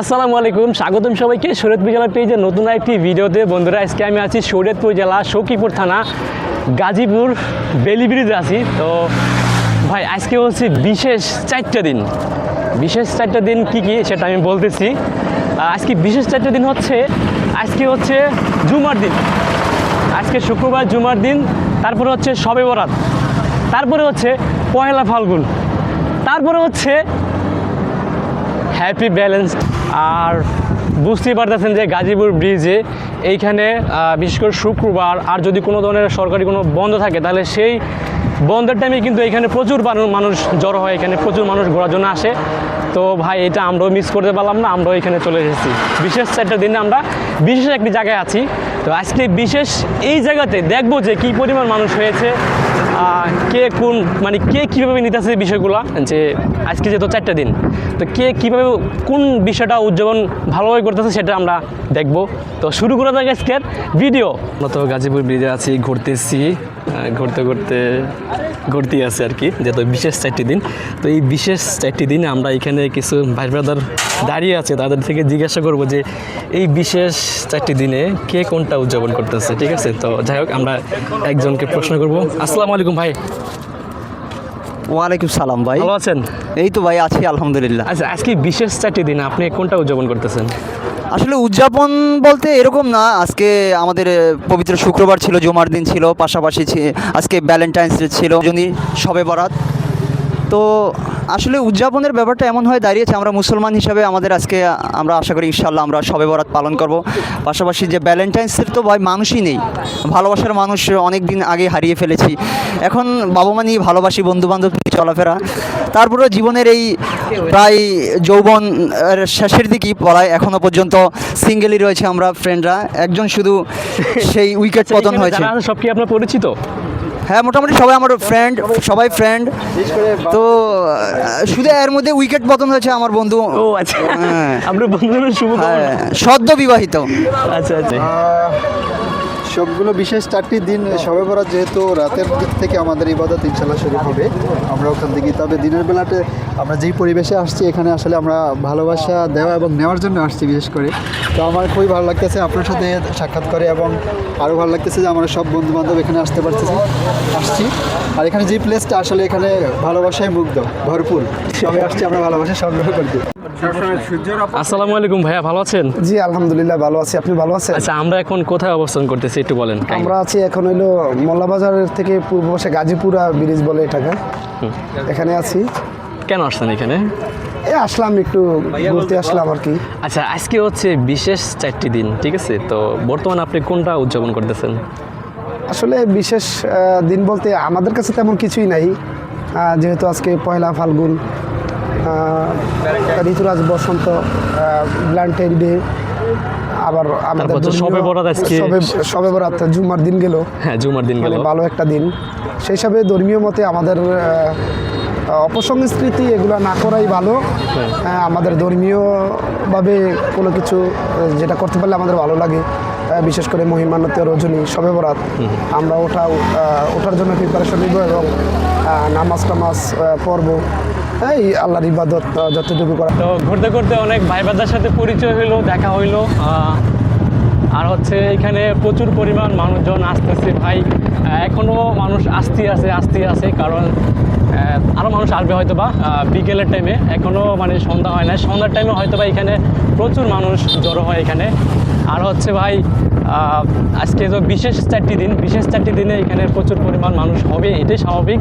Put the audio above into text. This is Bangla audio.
আসসালামু আলাইকুম, স্বাগতম সবাইকে। শরীয়তপুর জেলা পেজের নতুন একটি ভিডিওতে। বন্ধুরা, আজকে আমি আছি শরীয়তপুর জেলা সখীপুর থানা, গাজীপুর বেলি ব্রিজে আছি। তো ভাই, আজকে হচ্ছে বিশেষ চারটা দিন। বিশেষ চারটা দিন কি কি সেটা আমি বলতেছি। আজকে বিশেষ চারটা দিন হচ্ছে, আজকে হচ্ছে জুমার দিন। আজকে শুক্রবার, জুমার দিন। তারপরে হচ্ছে শবে বরাত। তারপরে হচ্ছে পয়লা ফাল্গুন। তারপরে হচ্ছে হ্যাপি ব্যালেন্স আর বুঝতেই পারতেছেন যে গাজীপুর ব্রিজে এইখানে বিশেষ করে শুক্রবার আর যদি কোনো ধরনের সরকারি কোনো বন্ধ থাকে, তাহলে সেই বন্ধের টাইমে কিন্তু এখানে প্রচুর মানুষ জড়ো হয়, এখানে প্রচুর মানুষ ঘোরার জন্য আসে। তো ভাই, এটা আমরাও মিস করতে পারলাম না, আমরাও এখানে চলে এসেছি। বিশেষ চারটা দিনে আমরা বিশেষ একটি জায়গায় আছি। তো আজকে বিশেষ এই জায়গাতে দেখব যে কী পরিমাণ মানুষ হয়েছে কে কোন মানে কে কীভাবে নিতেছে বিষয়গুলো? যে আজকে যেহেতু চারটা দিন, তো কে কীভাবে কোন বিষয়টা উদযাপন ভালোভাবে করতেছে সেটা আমরা দেখব। তো শুরু করা যাক আজকের ভিডিও। মতো গাজীপুর ব্রিজে আছি, ঘুরতেছি। ঘুরতে ঘুরতে ঘুরতেই আছে আর কি, যেহেতু বিশেষ চারটি দিন। তো এই বিশেষ চারটি দিন আমরা এখানে কিছু ভাই ব্রাদার দাঁড়িয়ে আছে, তাদের থেকে জিজ্ঞাসা করব যে এই বিশেষ চারটি দিনে কে কোনটা উদযাপন করতেছে, ঠিক আছে? তো যাই হোক, আমরা একজনকে প্রশ্ন করব। আসসালামু আলাইকুম ভাই। ওয়ালাইকুম সালাম ভাই। ভালো আছেন? এই তো ভাই আছি আলহামদুলিল্লাহ। আচ্ছা আজকে বিশেষ চারটি দিন আপনি কোনটা উদযাপন করতেছেন? আসলে উদযাপন বলতে এরকম না আজকে আমাদের পবিত্র শুক্রবার ছিল জুমার দিন ছিল পাশাপাশি আজকে ভ্যালেন্টাইন্স ডে ছিল যদি সবে বরাত। তো আসলে উদযাপনের ব্যাপারটা এমন হয়ে দাঁড়িয়েছে আমরা মুসলমান হিসাবে আমাদের আজকে আমরা আশা করি ইনশাল্লাহ আমরা সবে বরাত পালন করব। পাশাপাশি যে ভ্যালেন্টাইন্সের তো ভাই মানুষই নেই ভালোবাসার মানুষ অনেক দিন আগে হারিয়ে ফেলেছি। এখন বাবা মা নিয়ে ভালোবাসি বন্ধুবান্ধব নিয়ে চলাফেরা। তারপরেও জীবনের এই প্রায় যৌবন শেষের দিকেই পড়ায় এখনও পর্যন্ত সিঙ্গেলই রয়েছে আমরা ফ্রেন্ডরা একজন শুধু সেই উইকেট পতন এখানে হয়েছে সব কি আপনার পরিচিত? হ্যাঁ মোটামুটি সবাই আমার ফ্রেন্ড সবাই ফ্রেন্ড তো শুধু এর মধ্যে উইকেট পতন হয়েছে আমার বন্ধু। ও আচ্ছা। হ্যাঁ। আপনার বন্ধুদের শুভ হ্যাঁ, সদ্য বিবাহিত। আচ্ছা আচ্ছা। সবগুলো বিশেষ চারটি দিন সবে বরাত যেহেতু রাতের দিক থেকে আমাদের ইবাদত ইনশাল্লাহ শুরু হবে। আমরা ওখান থেকে তবে দিনের বেলাতে আমরা যেই পরিবেশে আসছি এখানে আসলে আমরা ভালোবাসা দেওয়া এবং নেওয়ার জন্য আসছি বিশেষ করে। তো আমার খুবই ভালো লাগতেছে আপনার সাথে সাক্ষাৎ করে এবং আরও ভালো লাগতেছে যে আমরা সব বন্ধু বান্ধব এখানে আসতে পারতেছি আসছি। আর এখানে যে প্লেসটা আসলে এখানে ভালোবাসায় মুগ্ধ ভরপুর। সবাই আসছি আমরা ভালোবাসা সংগ্রহ করতে আসসালামু আলাইকুম ভাইয়া ভালো আছেন? জি আলহামদুলিল্লাহ ভালো আছি। আপনি ভালো আছেন? আচ্ছা আমরা এখন কোথায় অবস্থান করতেছি একটু বলেন আমরা আছি এখন হইল মোল্লাবাজারের থেকে পূর্ব পাশে গাজীপুরা ব্রিজ বলে এটাকে। এখানে আছি। কেন আসছেন এখানে? এ আসলাম একটু ঘুরতে আসলাম আর কি। আচ্ছা আজকে হচ্ছে বিশেষ চারটি দিন ঠিক আছে? তো বর্তমানে আপনি কোনটা উদযাপন করতেছেন? আসলে বিশেষ দিন বলতে আমাদের কাছে তেমন কিছুই নাই। যেহেতু আজকে পয়লা ফাল্গুন আহ, ঋতুরাজ বসন্ত ব্লান্টের ডে আবার আমাদের হচ্ছে বরাত আজকে। শবে বরাত জুম্মার দিন গেল। হ্যাঁ জুমার দিন গেল। মানে ভালো একটা দিন। সেই হিসাবে ধর্মীয় মতে আমাদের অপসংস্কৃতি এগুলো না করাই ভালো। হ্যাঁ। আমাদের ধর্মীয়ভাবে কোনো কিছু যেটা করতে পারলে আমাদের ভালো লাগে। বিশেষ করে মহিমান্বিত রজনী সবে বরাত। আমরা ওটা ওঠার জন্য প্রিপারেশন নিব এবং নামাজ টামাজ পড়ব। এই আল্লাহর ইবাদত যতটুকু করা তো ঘুরতে ঘুরতে অনেক ভাই বাদার সাথে পরিচয় হইল দেখা হইল। আর হচ্ছে এখানে প্রচুর পরিমাণ মানুষজন আসতেছে ভাই। আহ, এখনও মানুষ আসতে আছে আসতে আছে কারণ আরও মানুষ আসবে হয়তো বা বিকেলের টাইমে এখনও মানে সন্ধ্যা হয় না সন্ধ্যার টাইমে হয়তো বা এখানে প্রচুর মানুষ জড়ো হয় এখানে। আর হচ্ছে ভাই আজকে তো বিশেষ চারটি দিন। বিশেষ চারটি দিনে এখানে প্রচুর পরিমাণ মানুষ হবে এটাই স্বাভাবিক।